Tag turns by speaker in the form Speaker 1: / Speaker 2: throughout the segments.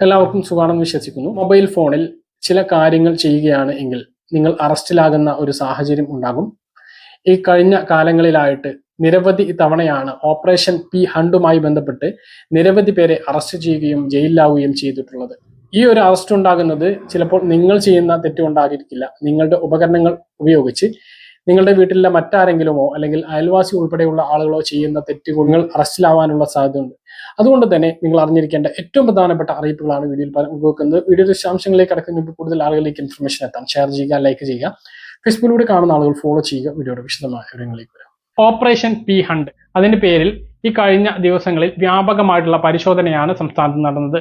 Speaker 1: എല്ലാവർക്കും സുഖാണെന്ന് വിശ്വസിക്കുന്നു. മൊബൈൽ ഫോണിൽ ചില കാര്യങ്ങൾ ചെയ്യുകയാണ് എങ്കിൽ നിങ്ങൾ അറസ്റ്റിലാകുന്ന ഒരു സാഹചര്യം ഉണ്ടാകും. ഈ കഴിഞ്ഞ കാലങ്ങളിലായിട്ട് നിരവധി തവണയാണ് ഓപ്പറേഷൻ പി ഹണ്ടുമായി ബന്ധപ്പെട്ട് നിരവധി പേരെ അറസ്റ്റ് ചെയ്യുകയും ജയിലിലാവുകയും ചെയ്തിട്ടുള്ളത്. ഈ ഒരു അറസ്റ്റ് ഉണ്ടാകുന്നത് ചിലപ്പോൾ നിങ്ങൾ ചെയ്യുന്ന തെറ്റുകൊണ്ടാകിരിക്കില്ല നിങ്ങളുടെ ഉപകരണങ്ങൾ ഉപയോഗിച്ച് നിങ്ങളുടെ വീട്ടിലെ മറ്റാരെങ്കിലുമോ അല്ലെങ്കിൽ അയൽവാസി ഉൾപ്പെടെയുള്ള ആളുകളോ ചെയ്യുന്ന തെറ്റുകൾ അറസ്റ്റിലാവാനുള്ള സാധ്യതയുണ്ട്. അതുകൊണ്ട് തന്നെ നിങ്ങൾ അറിഞ്ഞിരിക്കേണ്ട ഏറ്റവും പ്രധാനപ്പെട്ട അറിയിപ്പുകളാണ് വീഡിയോയിൽ പങ്കുവെക്കുന്നത് വീഡിയോ വിശദാംശങ്ങളിലേക്ക് കടക്കുന്നതിന് കൂടുതൽ ആളുകളിലേക്ക് ഇൻഫർമേഷൻ എത്താം. ഷെയർ ചെയ്യുക ലൈക്ക് ചെയ്യുക. ഫേസ്ബുക്കിലൂടെ കാണുന്ന ആളുകൾ ഫോളോ ചെയ്യുക. വീഡിയോയുടെ വിശദമായ വിവരങ്ങളിലേക്ക് വരാം. ഓപ്പറേഷൻ പി ഹണ്ട് അതിന്റെ പേരിൽ ഈ കഴിഞ്ഞ ദിവസങ്ങളിൽ വ്യാപകമായിട്ടുള്ള പരിശോധനയാണ് സംസ്ഥാനത്ത് നടന്നത്.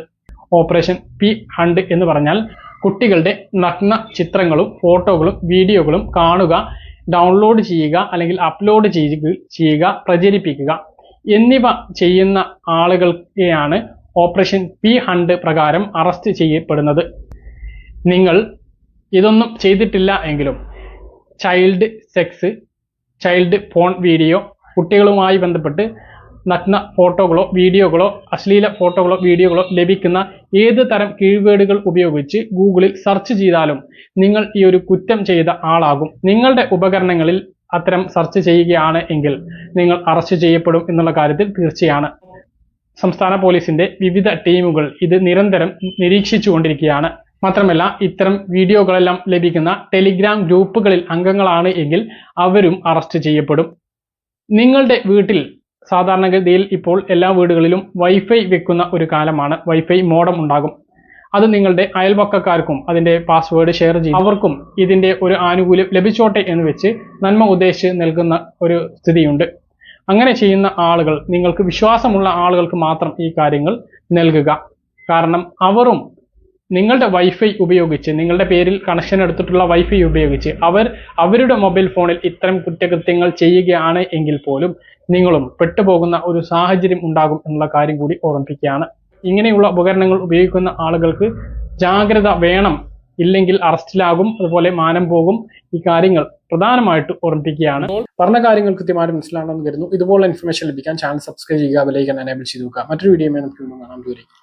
Speaker 1: ഓപ്പറേഷൻ പി ഹണ്ട് എന്ന് പറഞ്ഞാൽ കുട്ടികളുടെ നഗ്ന ചിത്രങ്ങളും ഫോട്ടോകളും വീഡിയോകളും കാണുക ഡൗൺലോഡ് ചെയ്യുക അല്ലെങ്കിൽ അപ്ലോഡ് ചെയ്യുക ചെയ്യുക പ്രചരിപ്പിക്കുക. എന്നിവ ചെയ്യുന്ന ആളുകൾക്കെയാണ് ഓപ്പറേഷൻ പി ഹണ്ട് പ്രകാരം അറസ്റ്റ് ചെയ്യപ്പെടുന്നത്. നിങ്ങൾ ഇതൊന്നും ചെയ്തിട്ടില്ല എങ്കിലും child sex child porn video കുട്ടികളുമായി ബന്ധപ്പെട്ട് നഗ്ന ഫോട്ടോകളോ വീഡിയോകളോ അശ്ലീല ഫോട്ടോകളോ വീഡിയോകളോ ലഭിക്കുന്ന ഏത് തരം കീഴ്വേഡുകൾ ഉപയോഗിച്ച് ഗൂഗിളിൽ സെർച്ച് ചെയ്താലും നിങ്ങൾ ഈ ഒരു കുറ്റം ചെയ്ത ആളാകും. നിങ്ങളുടെ ഉപകരണങ്ങളിൽ അത്തരം സെർച്ച് ചെയ്യുകയാണ് എങ്കിൽ നിങ്ങൾ അറസ്റ്റ് ചെയ്യപ്പെടും എന്നുള്ള കാര്യത്തിൽ തീർച്ചയാണ്. സംസ്ഥാന പോലീസിന്റെ വിവിധ ടീമുകൾ ഇത് നിരന്തരം നിരീക്ഷിച്ചുകൊണ്ടിരിക്കുകയാണ്. മാത്രമല്ല ഇത്തരം വീഡിയോകളെല്ലാം ലഭിക്കുന്ന ടെലിഗ്രാം ഗ്രൂപ്പുകളിൽ അംഗങ്ങളാണ് എങ്കിൽ അവരും അറസ്റ്റ് ചെയ്യപ്പെടും. നിങ്ങളുടെ വീട്ടിൽ സാധാരണഗതിയിൽ ഇപ്പോൾ എല്ലാ വീടുകളിലും വൈഫൈ വെക്കുന്ന ഒരു കാലമാണ്. വൈഫൈ മോഡം ഉണ്ടാകും. അത് നിങ്ങളുടെ അയൽപക്കക്കാർക്കും അതിന്റെ പാസ്വേഡ് ഷെയർ ചെയ്യും. അവർക്കും ഇതിന്റെ ഒരു ആനുകൂല്യം ലഭിച്ചോട്ടെ എന്ന് വെച്ച് നന്മ ഉദ്ദേശിച്ച് നൽകുന്ന ഒരു സ്ഥിതിയുണ്ട്. അങ്ങനെ ചെയ്യുന്ന ആളുകൾ നിങ്ങൾക്ക് വിശ്വാസമുള്ള ആളുകൾക്ക് മാത്രം ഈ കാര്യങ്ങൾ നൽകുക. കാരണം അവരും നിങ്ങളുടെ വൈഫൈ ഉപയോഗിച്ച് നിങ്ങളുടെ പേരിൽ കണക്ഷൻ എടുത്തിട്ടുള്ള വൈഫൈ ഉപയോഗിച്ച് അവർ അവരുടെ മൊബൈൽ ഫോണിൽ ഇത്തരം കുറ്റകൃത്യങ്ങൾ ചെയ്യുകയാണ് എങ്കിൽ പോലും നിങ്ങളും പെട്ടുപോകുന്ന ഒരു സാഹചര്യം ഉണ്ടാകും എന്നുള്ള കാര്യം കൂടി ഓർമ്മിപ്പിക്കുകയാണ്. ഇങ്ങനെയുള്ള ഉപകരണങ്ങൾ ഉപയോഗിക്കുന്ന ആളുകൾക്ക് ജാഗ്രത വേണം ഇല്ലെങ്കിൽ അറസ്റ്റിലാകും അതുപോലെ മാനം പോകും ഈ കാര്യങ്ങൾ പ്രധാനമായിട്ട് ഓർമ്മിപ്പിക്കുകയാണ്. പറഞ്ഞ കാര്യങ്ങൾ കൃത്യമായിട്ട് മനസ്സിലാണെന്ന് കരുതുന്നു. ഇതുപോലെ ഇൻഫർമേഷൻ ലഭിക്കാൻ ചാനൽ സബ്സ്ക്രൈബ് ചെയ്യുക ബെലൈക്കൻ എനേബിൾ ചെയ്തു നോക്കുക മറ്റൊരു വീഡിയോ നമുക്ക് വീണ്ടും കാണാം. ദൂരേക്ക്